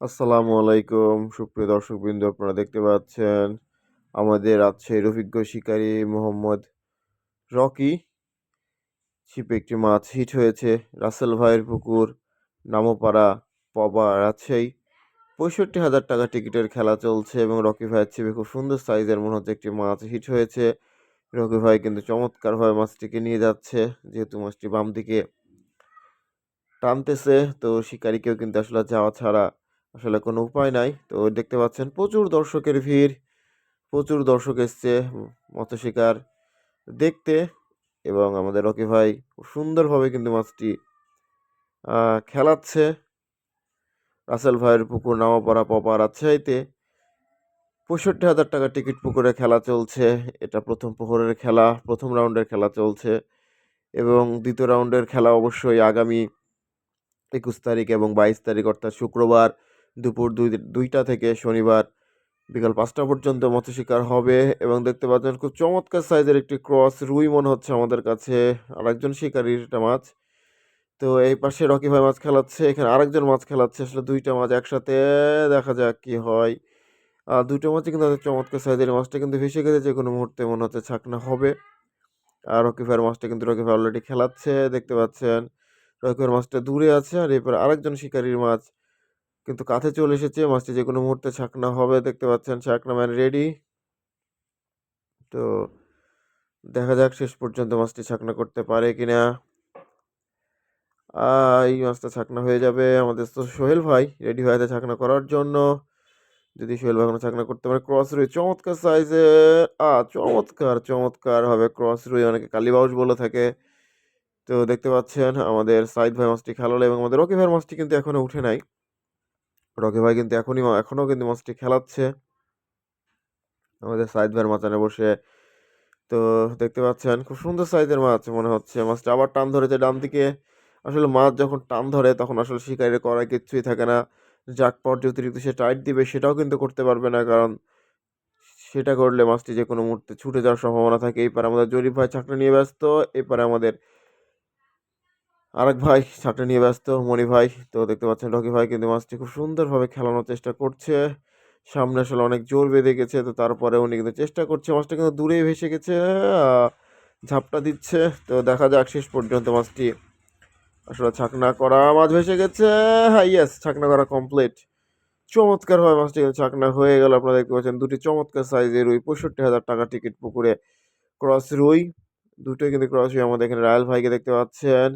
আসসালামু আলাইকুম। সুপ্রিয় দর্শকবৃন্দ, আপনারা দেখতে পাচ্ছেন আমাদের রাজশাহীর অভিজ্ঞ শিকারী মোহাম্মদ রকি। ছিপে একটি মাছ হিট হয়েছে। রাসেল ভাইয়ের পুকুর, নামোপাড়া, পবা, রাজশাহী। পঁয়ষট্টি হাজার টাকা টিকিটের খেলা চলছে এবং রকি ভাইয়ের ছিপে খুব সুন্দর সাইজের মনে হচ্ছে একটি মাছ হিট হয়েছে। রকি ভাই কিন্তু চমৎকারভাবে মাছটিকে নিয়ে যাচ্ছে, যেহেতু মাছটি বাম দিকে টানতেছে, তো শিকারীকেও কিন্তু আসলে যাওয়া ছাড়া আসলে কোনো উপায় নাই। তো দেখতে পাচ্ছেন প্রচুর দর্শকের ভিড়, প্রচুর দর্শক এসছে মৎস্য শিকার দেখতে এবং আমাদের রকি ভাই খুব সুন্দরভাবে কিন্তু মাছটি খেলাচ্ছে। রাসেল ভাইয়ের পুকুর নামা নামাপাড়া পপা রাজশাহীতে পঁয়ষট্টি হাজার টাকা টিকিট পুকুরে খেলা চলছে। এটা প্রথম প্রহরের খেলা, প্রথম রাউন্ডের খেলা চলছে এবং দ্বিতীয় রাউন্ডের খেলা অবশ্যই আগামী একুশ তারিখ এবং বাইশ তারিখ, অর্থাৎ শুক্রবার দুপুর দুই দুইটা থেকে শনিবার বিকাল পাঁচটা পর্যন্ত মৎস্য শিকার হবে এবং দেখতে পাচ্ছেন খুব চমৎকার সাইজের একটি ক্রস রুই মনে হচ্ছে আমাদের কাছে। আরেকজন শিকারির এটা মাছ। তো এই পাশে রকি ভাই মাছ খেলাচ্ছে, এখানে আরেকজন মাছ খেলাচ্ছে, আসলে দুইটা মাছ একসাথে দেখা যাক কি হয়। আর দুটো মাছই কিন্তু চমৎকার সাইজের, মাছটা কিন্তু ভেসে গেছে যে কোনো মুহূর্তে মনে হচ্ছে ছাকনা হবে। আর রকি ভাইয়ের মাছটা কিন্তু রকি ভাই অলরেডি খেলাচ্ছে, দেখতে পাচ্ছেন। রকি ভাইয়ের মাছটা দূরে আছে আর এরপর আরেকজন শিকারির মাছ কিন্তু কাছে চলে এসেছে। মাছটি যে কোনো মুহূর্তে ছাকনা হবে দেখতে পাচ্ছেন ছাকনা ম্যান রেডি তো দেখা যাক শেষ পর্যন্ত মাছটি ছাকনা করতে পারে কিনা। আহ, এই মাছটা ছাকনা হয়ে যাবে আমাদের তো সোহেল ভাই রেডি হয়ে আছে ছাকনা করার জন্য। যদি সোহেল ভাই কোনো ছাকনা করতে পারে ক্রস রুই চমৎকার সাইজের আ চমৎকার চমৎকার হবে ক্রস রুই অনেকে কালীবাউস বলে থাকে। তো দেখতে পাচ্ছেন আমাদের সাইদ ভাই মাছটি খেলালো এবং আমাদের রকি ভাইয়ের মাছটি কিন্তু এখনও উঠে নাই। রকি ভাই কিন্তু এখনই এখনও কিন্তু মাছটি খেলাচ্ছে। আমাদের সাইদ ভাইয়ের মাচানে বসে তো দেখতে পাচ্ছেন, খুব সুন্দর সাইজের মাছ মনে হচ্ছে। মাছটা আবার টান ধরেছে ডান দিকে আসলে মাছ যখন টান ধরে, তখন আসলে শিকারি করার কিচ্ছুই থাকে না। যাক পর যে অতিরিক্ত সে টাইট দিবে, সেটাও কিন্তু করতে পারবে না, কারণ সেটা করলে মাছটি যে কোনো মুহূর্তে ছুটে যাওয়ার সম্ভাবনা থাকে। এই পারে আমাদের জরিফ ভাই ছাকটা নিয়ে ব্যস্ত। এপারে আমাদের আরেক ভাই ছাকটা নিয়ে ব্যস্ত, মণি ভাই। তো দেখতে পাচ্ছেন রকি ভাই কিন্তু মাছটি খুব সুন্দরভাবে খেলানোর চেষ্টা করছে। সামনে আসলে অনেক জোর বেঁধে গেছে, তো তারপরে উনি কিন্তু চেষ্টা করছে। মাছটা কিন্তু দূরেই ভেসে গেছে ঝাপটা দিচ্ছে। তো দেখা যাক শেষ পর্যন্ত মাছটি আসলে ছাকনা করা মাছ ভেসে গেছে। হ্যাঁ ইয়েস ছাকনা করা কমপ্লিট চমৎকার হয় মাছটি কিন্তু ছাকনা হয়ে গেল। আপনারা দেখতে পাচ্ছেন দুটি চমৎকার সাইজের রুই পঁয়ষট্টি হাজার টাকা টিকিট পুকুরে ক্রস রুই। দুটোই কিন্তু ক্রস রুই। আমাদের এখানে রায়াল ভাইকে দেখতে পাচ্ছেন।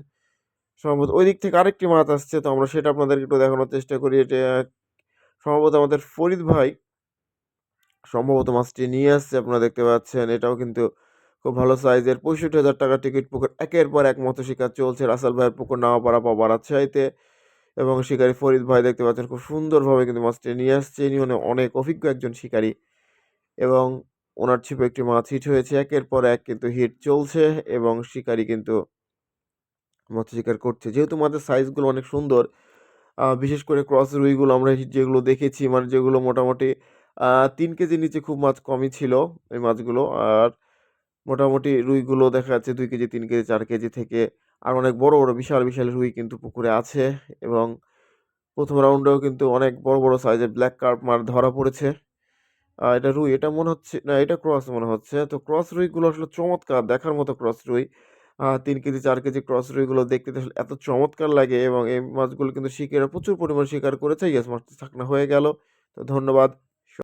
সম্ভবত ওই দিক থেকে আরেকটি মাছ আসছে, তো আমরা সেটা আপনাদেরকে একটু দেখানোর চেষ্টা করি। এটা সম্ভবত আমাদের ফরিদ ভাই সম্ভবত মাছটি নিয়ে আসছে, আপনারা দেখতে পাচ্ছেন। এটাও কিন্তু খুব ভালো সাইজের। পঁয়ষট্টি হাজার টাকা টিকিট পুকুর। একের পর এক মতো শিকার চলছে। রাসেল ভাইয়ের পুকুর নাওয়াপাড়া পাওয়া রাজশাহীতে এবং শিকারী ফরিদ ভাই দেখতে পাচ্ছেন খুব সুন্দরভাবে কিন্তু মাছটি নিয়ে আসছে। ইনি মানে অনেক অভিজ্ঞ একজন শিকারী। এবং ওনার ছিপে একটি মাছ হিট হয়েছে। একের পর এক কিন্তু হিট চলছে। এবং শিকারী কিন্তু মৎস্য শিকার করছে। যেহেতু মাছের সাইজগুলো অনেক সুন্দর বিশেষ করে ক্রস রুইগুলো আমরা যেগুলো দেখেছি মানে যেগুলো মোটামুটি তিন কেজির নিচে খুব মাছ কমই ছিল এই মাছগুলো। আর মোটামুটি রুইগুলো দেখা যাচ্ছে দুই কেজি তিন কেজি চার কেজি থেকে আর অনেক বড় বড় বিশাল বিশাল রুই কিন্তু পুকুরে আছে এবং প্রথম রাউন্ডেও কিন্তু অনেক বড় বড় সাইজের ব্ল্যাক কার্প মার ধরা পড়েছে। আহ, এটা রুই এটা মনে হচ্ছে না এটা ক্রস মনে হচ্ছে। তো ক্রস রুইগুলো আসলে চমৎকার দেখার মতো ক্রস রুই। তিন কেজি, চার কেজি ক্রস রুইগুলো দেখতে এত চমৎকার লাগে এবং এই মাছগুলো কিন্তু শিকারা প্রচুর পরিমাণ শিকার করেছে। ইয়েস মাছটি ছাকনা হয়ে গেল। তো ধন্যবাদ।